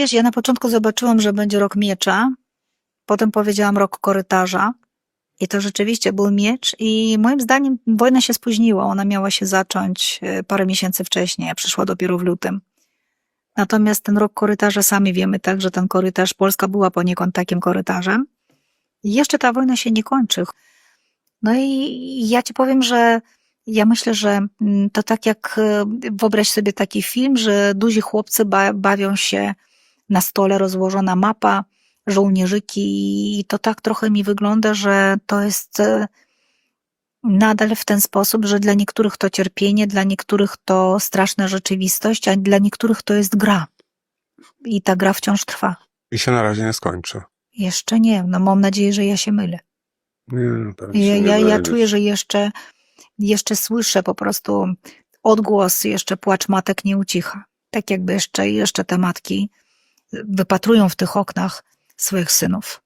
Wiesz, ja na początku zobaczyłam, że będzie rok miecza, potem powiedziałam rok korytarza i to rzeczywiście był miecz i moim zdaniem wojna się spóźniła. Ona miała się zacząć e, parę miesięcy wcześniej, a przyszła dopiero w lutym. Natomiast ten rok korytarza, sami wiemy tak, że ten korytarz, Polska była poniekąd takim korytarzem. I jeszcze ta wojna się nie kończy. No i ja ci powiem, że ja myślę, że mm, to tak jak e, wyobraź sobie taki film, że duzi chłopcy ba bawią się na stole rozłożona mapa, żołnierzyki i to tak trochę mi wygląda, że to jest e, nadal w ten sposób, że dla niektórych to cierpienie, dla niektórych to straszna rzeczywistość, a dla niektórych to jest gra. I ta gra wciąż trwa. I się na razie nie skończy. Jeszcze nie, no mam nadzieję, że ja się mylę. Nie, no tak Ja, ja, ja czuję, że jeszcze, jeszcze słyszę po prostu odgłos, jeszcze płacz matek nie ucicha. Tak jakby jeszcze, jeszcze te matki wypatrują w tych oknach swoich synów.